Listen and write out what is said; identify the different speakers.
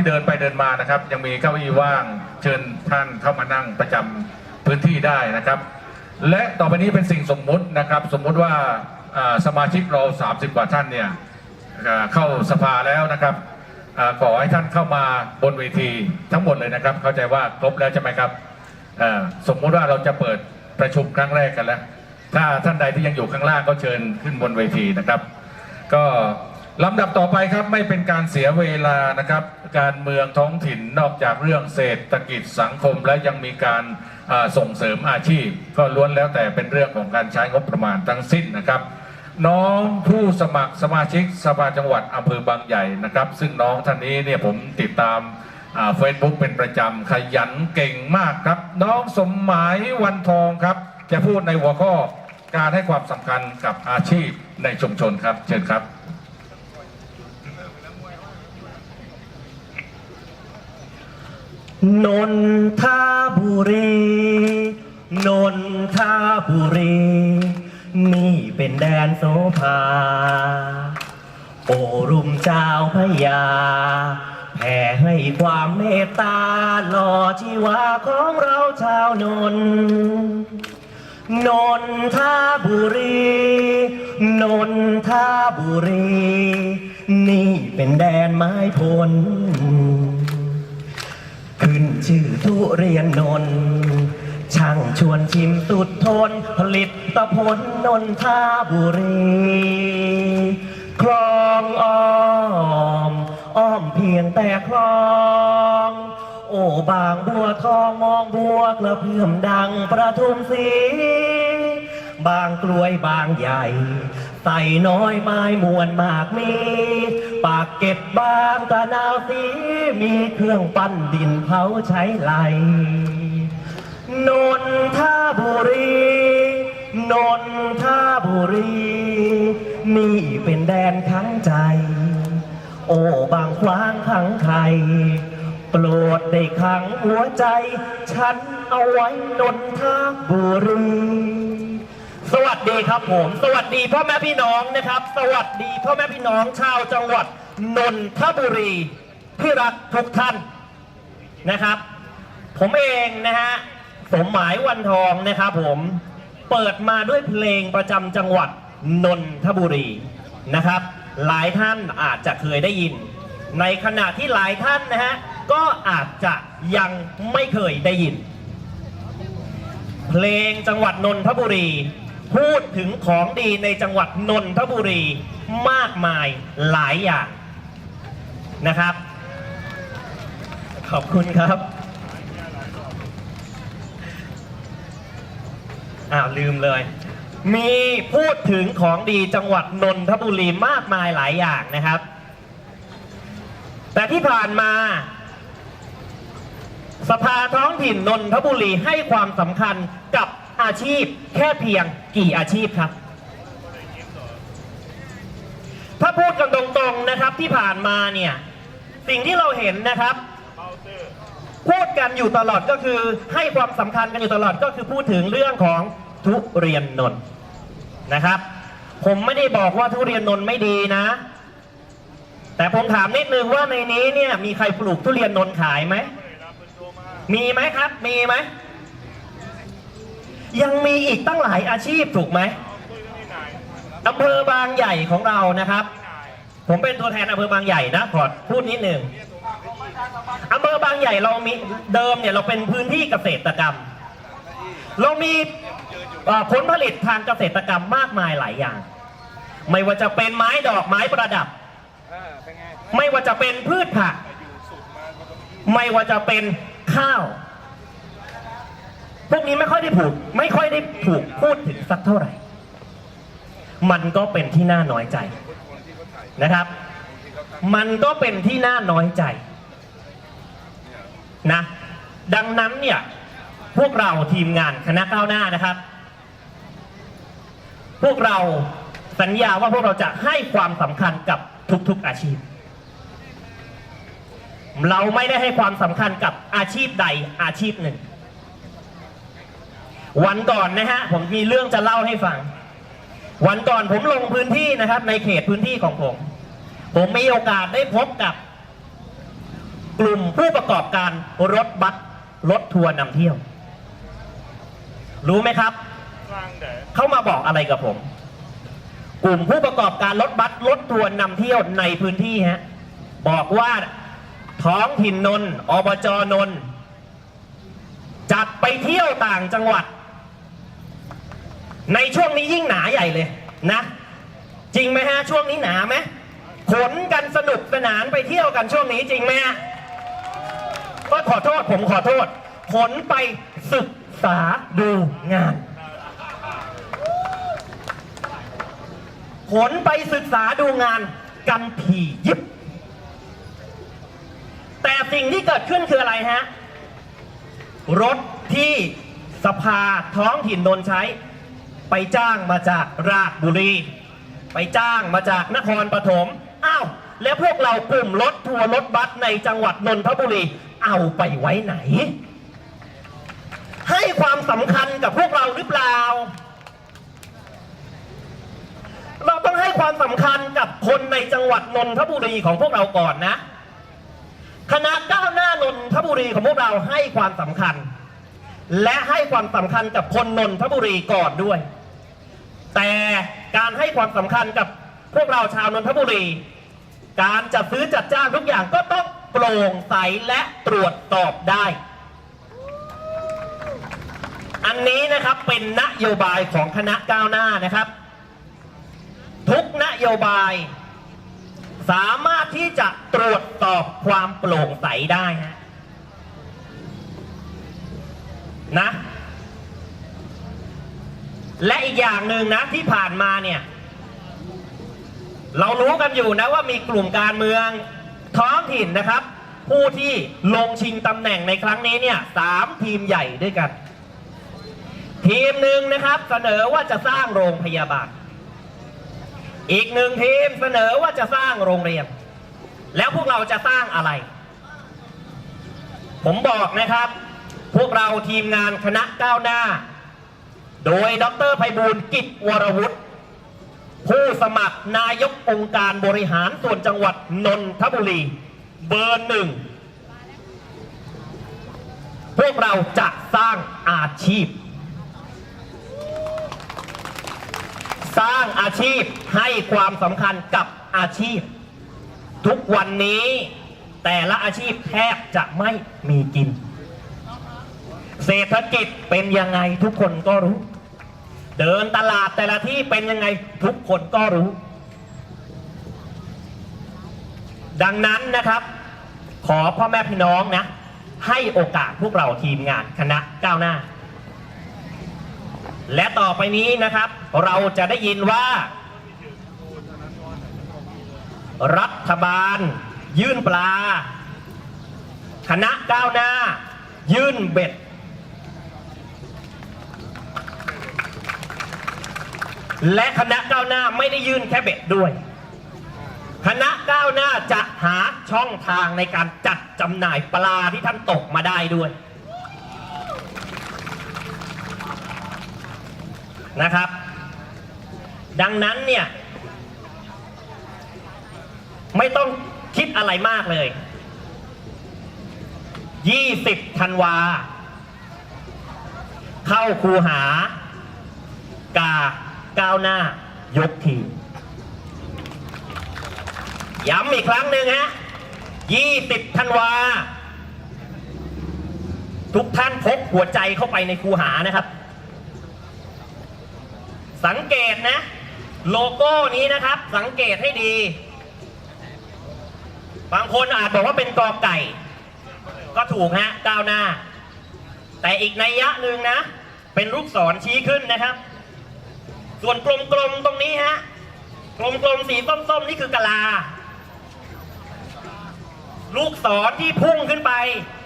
Speaker 1: ที่เดินไปเดินมานะครับ ยังมีเก้าอี้ว่าง เชิญท่านเข้ามานั่งประจำพื้นที่ได้นะครับ และต่อไปนี้เป็นสิ่งสมมุตินะครับ สมมุติว่าสมาชิกเรา 30 กว่าท่านเนี่ยเข้าสภาแล้วนะครับอขอให้ท่านเข้ามาบนเวทีทั้งหมดเลยนะครับ เข้าใจว่าครบแล้วใช่ไหมครับสมมุติว่าเราจะเปิดประชุมครั้งแรกกันแล้ว ถ้าท่านใดที่ยังอยู่ข้างล่างก็เชิญขึ้นบนเวทีนะครับ ก็ลำดับต่อไปครับไม่เป็นการเสียเวลานะครับ การเมืองท้องถิ่นนอกจากเรื่องเศรษฐกิจสังคม และยังมีการส่งเสริมอาชีพ ก็ล้วนแล้วแต่เป็นเรื่องของการใช้งบประมาณทั้งสิ้นนะครับ น้องผู้สมัครสมาชิกสภาจังหวัดอำเภอบางใหญ่นะครับ ซึ่งน้องท่านนี้เนี่ยผมติดตามเฟซบุ๊กเป็นประจำขยันเก่งมากครับ น้องสมหมายวันทองครับ จะพูดในหัวข้อการให้ความสำคัญกับอาชีพในชุมชนครับ เชิญครับ
Speaker 2: นนทบุรี นนทบุรี นี่เป็นแดนโสภา โอรุมเจ้าพระยา แผ่ให้ความเมตตาหล่อชีวาของเราชาวนน นนทบุรี นนทบุรี นี่เป็นแดนไม้พลขึ้น ชื่อทุเรียนนนท์ช่างชวนชิมสุดทน ผลิตตผลนนทบุรี คลองอ้อม อ้อมเพียงแต่คลองโอ้บางบัวทองมองบัวกระเพื่อมดังประทุมสี บางกลวยบางใหญ่ ใส่น้อยไม้มวนมากมี ปากเก็บบางตะนาวสีมีเครื่องปั้นดินเผาใช้ไหลนนทบุรี นนทบุรี นี่เป็นแดนขังใจ โอ้บางคว้างขังไทยโปรดได้ขังหัวใจ ฉันเอาไว้นนทบุรี สวัสดีครับผม สวัสดีพ่อแม่พี่น้องนะครับ สวัสดีพ่อแม่พี่น้องชาวจังหวัดนนทบุรีที่รักทุกท่านนะครับ ผมเองนะฮะสมหมายวันทองนะครับผมเปิดมาด้วยเพลงประจำจังหวัดนนทบุรีนะครับ หลายท่านอาจจะเคยได้ยิน ในขณะที่หลายท่านนะฮะก็อาจจะยังไม่เคยได้ยิน เพลงจังหวัดนนทบุรี พูดถึงของดีในจังหวัดนนทบุรีมากมายหลายอย่างนะครับ ขอบคุณครับอ้าวลืมเลย มีพูดถึงของดีจังหวัดนนทบุรีมากมายหลายอย่างนะครับ แต่ที่ผ่านมาสภาท้องถิ่นนนทบุรีให้ความสำคัญกับ อาชีพแค่เพียงกี่อาชีพครับ ถ้าพูดกันตรงๆนะครับที่ผ่านมาเนี่ยสิ่งที่เราเห็นนะครับ พูดกันอยู่ตลอดก็คือให้ความสำคัญกันอยู่ตลอดก็คือพูดถึงเรื่องของทุเรียนนนนะครับ ผมไม่ได้บอกว่าทุเรียนนนไม่ดีนะ แต่ผมถามนิดนึงว่าในนี้เนี่ยมีใครปลูกทุเรียนนนขายไหมมีไหมครับ มีไหม ยังมีอีกตั้งหลายอาชีพถูกไหมอำเภอบางใหญ่ของเรานะครับ ผมเป็นตัวแทนอำเภอบางใหญ่นะขอพูดนิดหนึ่งอำเภอบางใหญ่เรามีเดิมเนี่ยเราเป็นพื้นที่เกษตรกรรม เรามีผลผลิตทางเกษตรกรรมมากมายหลายอย่าง ไม่ว่าจะเป็นไม้ดอกไม้ประดับ ไม่ว่าจะเป็นพืชผัก ไม่ว่าจะเป็นข้าว พวกนี้ไม่ค่อยได้ผูก ไม่ค่อยได้ถูกพูดถึงสักเท่าไหร่ มันก็เป็นที่น่าน้อยใจนะครับ มันก็เป็นที่น่าน้อยใจนะ ดังนั้นเนี่ยพวกเราทีมงานคณะก้าวหน้านะครับ พวกเราสัญญาว่าพวกเราจะให้ความสำคัญกับทุกๆอาชีพ เราไม่ได้ให้ความสำคัญกับอาชีพใดอาชีพหนึ่ง วันก่อนนะฮะผมมีเรื่องจะเล่าให้ฟัง วันก่อนผมลงพื้นที่นะครับ ในเขตพื้นที่ของผม ผมมีโอกาสได้พบกับ กลุ่มผู้ประกอบการรถบัสรถทัวร์นำเที่ยว รู้ไหมครับ เขามาบอกอะไรกับผม กลุ่มผู้ประกอบการรถบัสรถทัวร์นำเที่ยวในพื้นที่ฮะบอกว่าท้องถิ่นนนอบจนนจัดไปเที่ยวต่างจังหวัด ในช่วงนี้ยิ่งหนาใหญ่เลยนะ จริงไหมฮะช่วงนี้หนาไหมขนกันสนุกสนานไปเที่ยวกันช่วงนี้จริงไหมฮะก็ขอโทษผมขอโทษขนไปศึกษาดูงานขนไปศึกษาดูงานกันถี่ยิบ แต่สิ่งที่เกิดขึ้นคืออะไรฮะ รถที่สภาท้องถิ่นนนใช้ ไปจ้างมาจากราชบุรี ไปจ้างมาจากนครปฐมอ้าวแล้วพวกเรากลุ่มรถทัวร์รถบัสในจังหวัดนนทบุรี เอาไปไว้ไหน ให้ความสำคัญกับพวกเราหรือเปล่า เราต้องให้ความสำคัญกับคนในจังหวัดนนทบุรีของพวกเราก่อนนะคณะก้าวหน้านนทบุรีของพวกเราให้ความสำคัญ และให้ความสำคัญกับคนนนทบุรีก่อนด้วย แต่การให้ความสำคัญกับพวกเราชาวนนทบุรี การจัดซื้อจัดจ้างทุกอย่างก็ต้องโปร่งใสและตรวจสอบได้ อันนี้นะครับเป็นนโยบายของคณะก้าวหน้านะครับ ทุกนโยบาย สามารถที่จะตรวจสอบความโปร่งใสได้ฮะนะ และอีกอย่างหนึ่งนะที่ผ่านมาเนี่ย เรารู้กันอยู่นะว่ามีกลุ่มการเมืองท้องถิ่นนะครับ ผู้ที่ลงชิงตำแหน่งในครั้งนี้เนี่ยสามทีมใหญ่ด้วยกัน ทีมหนึ่งนะครับเสนอว่าจะสร้างโรงพยาบาล อีกหนึ่งทีมเสนอว่าจะสร้างโรงเรียน แล้วพวกเราจะสร้างอะไร ผมบอกนะครับ พวกเราทีมงานคณะก้าวหน้า โดยดรไพบูลกิจวรวุฒิผู้สมัครนายกองค์การบริหารส่วนจังหวัดนนทบุรี เบอร์หนึ่ง พวกเราจะสร้างอาชีพ สร้างอาชีพให้ความสำคัญกับอาชีพ ทุกวันนี้แต่ละอาชีพแทบจะไม่มีกิน เศรษฐกิจเป็นยังไงทุกคนก็รู้ เดินตลาดแต่ละที่เป็นยังไงทุกคนก็รู้ ดังนั้นนะครับ ขอพ่อแม่พี่น้องนะ ให้โอกาสพวกเราทีมงานคณะก้าวหน้า และต่อไปนี้นะครับ เราจะได้ยินว่า รัฐบาล ยื่นปลา คณะก้าวหน้า ยื่นเบ็ด และคณะก้าวหน้าไม่ได้ยื่นแค่เบ็ดด้วย คณะก้าวหน้าจะหาช่องทางในการจัดจำหน่ายปลาที่ท่านตกมาได้ด้วยนะครับ ดังนั้นเนี่ย ไม่ต้องคิดอะไรมากเลย 20ธันวา เข้าคูหากา ก้าวหน้ายกทีมย้ำอีกครั้งหนึ่งฮะ 20 ธันวา ทุกท่านพกหัวใจเข้าไปในคูหานะครับ สังเกตนะ โลโก้นี้นะครับ สังเกตให้ดี บางคนอาจบอกว่าเป็นกอไก่ ก็ถูกฮะก้าวหน้า แต่อีกนัยยะหนึ่งนะ เป็นลูกศรชี้ขึ้นนะครับ ส่วนกลมๆตรงนี้ฮะกลมๆสีส้มๆนี่คือกะลา ลูกศรที่พุ่งขึ้นไป